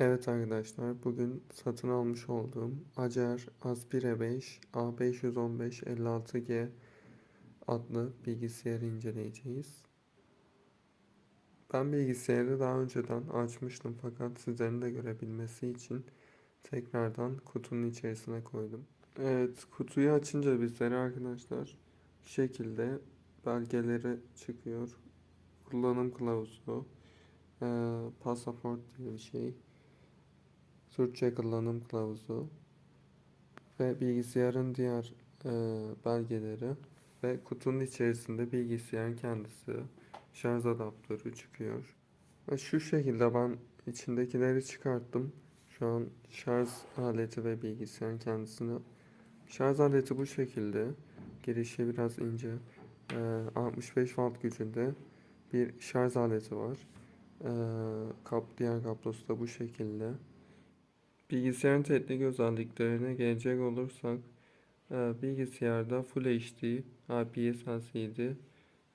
Evet arkadaşlar bugün satın almış olduğum Acer Aspire 5 A515-56G adlı bilgisayarı inceleyeceğiz. Ben bilgisayarı daha önceden açmıştım fakat sizlerin de görebilmesi için tekrardan kutunun içerisine koydum. Evet kutuyu açınca bizlere arkadaşlar şu şekilde belgeleri çıkıyor. Kullanım kılavuzu, eee, pasaport diye bir şey. Türkçe kullanım kılavuzu ve bilgisayarın diğer e, belgeleri ve kutunun içerisinde bilgisayarın kendisi, şarj adaptörü çıkıyor. Ve şu şekilde ben içindekileri çıkarttım. Şu an şarj aleti ve bilgisayarın kendisini. Şarj aleti bu şekilde. Girişi biraz ince. E, 65 watt gücünde bir şarj aleti var. E, kap, diğer kablosu da bu şekilde. Bilgisayarın teknik özelliklerine gelecek olursak e, bilgisayarda Full HD IPS LCD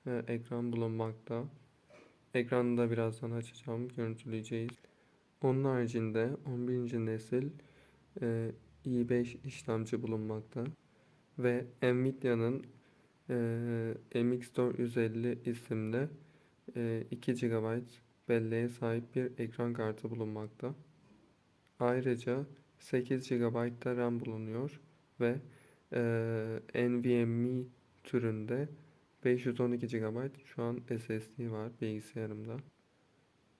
e, ekran bulunmakta. Ekranı da birazdan açacağım, görüntüleyeceğiz. Onun haricinde 11. nesil e, i5 işlemci bulunmakta ve Nvidia'nın e, MX450 isimli e, 2 GB belleğe sahip bir ekran kartı bulunmakta. Ayrıca 8 GB da RAM bulunuyor ve e, NVMe türünde 512 GB şu an SSD var bilgisayarımda.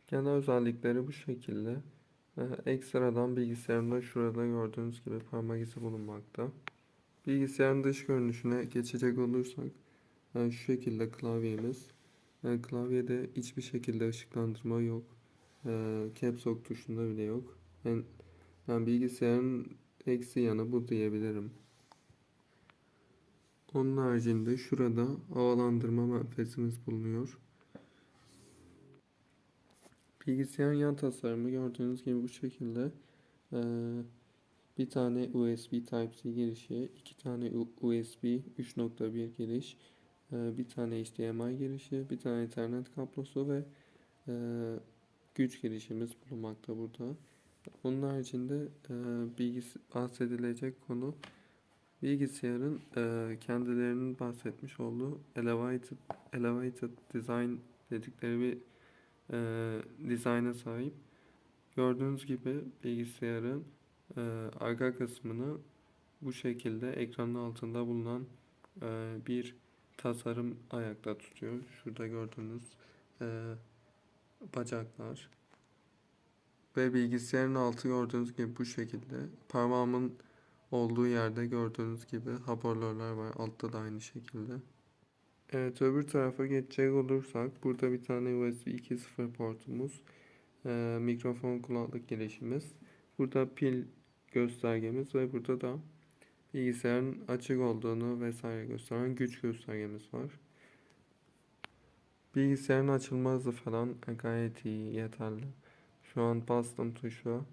Genel özellikleri bu şekilde. E, ekstradan bilgisayarımda şurada gördüğünüz gibi parmak izi bulunmakta. Bilgisayarın dış görünüşüne geçecek olursak e, şu şekilde klavyemiz. E, klavyede hiçbir şekilde ışıklandırma yok. E, caps lock tuşunda bile yok. Ben, yani bilgisayarın eksi yanı bu diyebilirim. Onun haricinde şurada havalandırma menfezimiz bulunuyor. Bilgisayarın yan tasarımı gördüğünüz gibi bu şekilde. Ee, bir tane USB Type-C girişi, iki tane USB 3.1 giriş, e, bir tane HDMI girişi, bir tane Ethernet kablosu ve e, güç girişimiz bulunmakta burada. Onun haricinde e, bilgis bahsedilecek konu bilgisayarın e, kendilerinin bahsetmiş olduğu elevated, elevated design dedikleri bir e, dizayna sahip. Gördüğünüz gibi bilgisayarın e, arka kısmını bu şekilde ekranın altında bulunan e, bir tasarım ayakta tutuyor. Şurada gördüğünüz e, bacaklar. Ve bilgisayarın altı gördüğünüz gibi bu şekilde. Parmağımın olduğu yerde gördüğünüz gibi hoparlörler var. Altta da aynı şekilde. Evet öbür tarafa geçecek olursak burada bir tane USB 2.0 portumuz. Ee, mikrofon kulaklık girişimiz. Burada pil göstergemiz ve burada da bilgisayarın açık olduğunu vesaire gösteren güç göstergemiz var. Bilgisayarın açılma hızı falan gayet iyi, yeterli. Şu an bastım tuşu.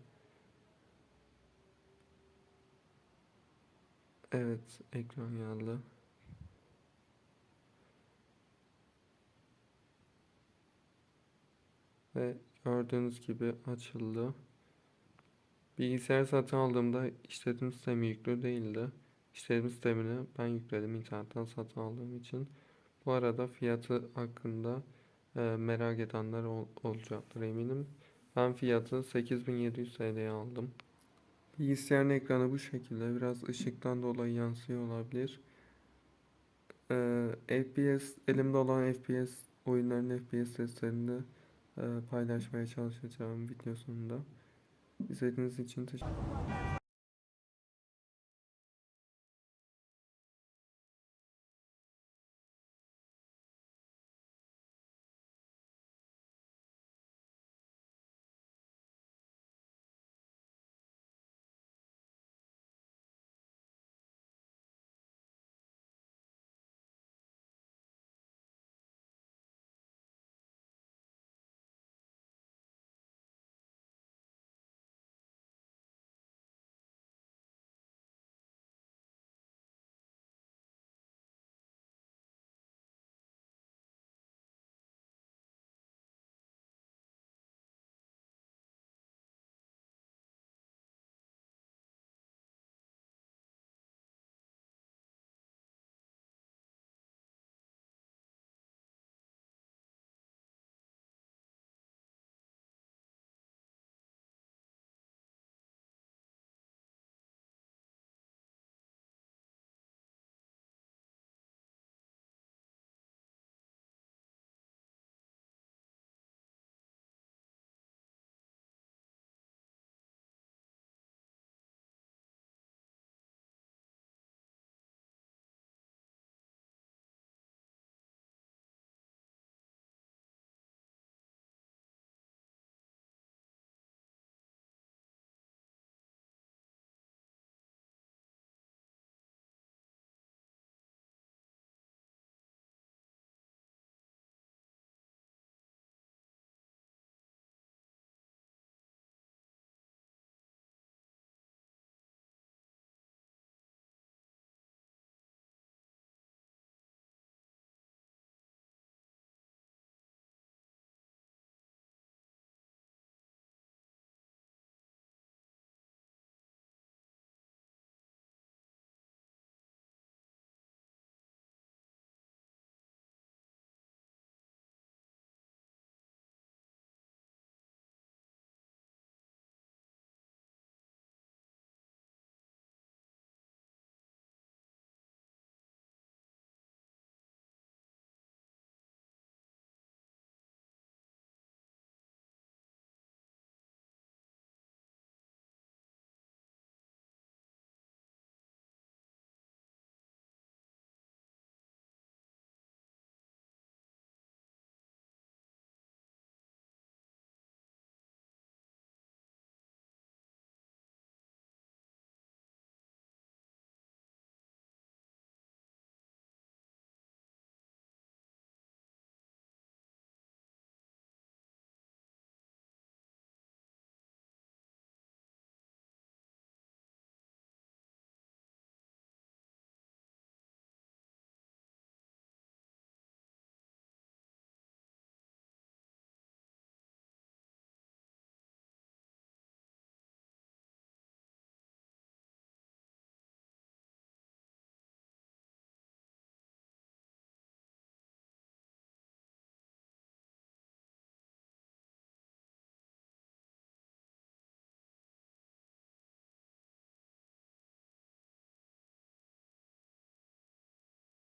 Evet, ekran geldi. Ve gördüğünüz gibi açıldı. Bilgisayar satın aldığımda işletim sistemi yüklü değildi. İşletim sistemini ben yükledim internetten satın aldığım için. Bu arada fiyatı hakkında merak edenler ol, olacaktır eminim. Ben fiyatı 8700 TL'ye aldım. Bilgisayarın ekranı bu şekilde. Biraz ışıktan dolayı yansıyor olabilir. Ee, FPS, elimde olan FPS, oyunların FPS seslerini e, paylaşmaya çalışacağım video sonunda. İzlediğiniz için teşekkür ederim.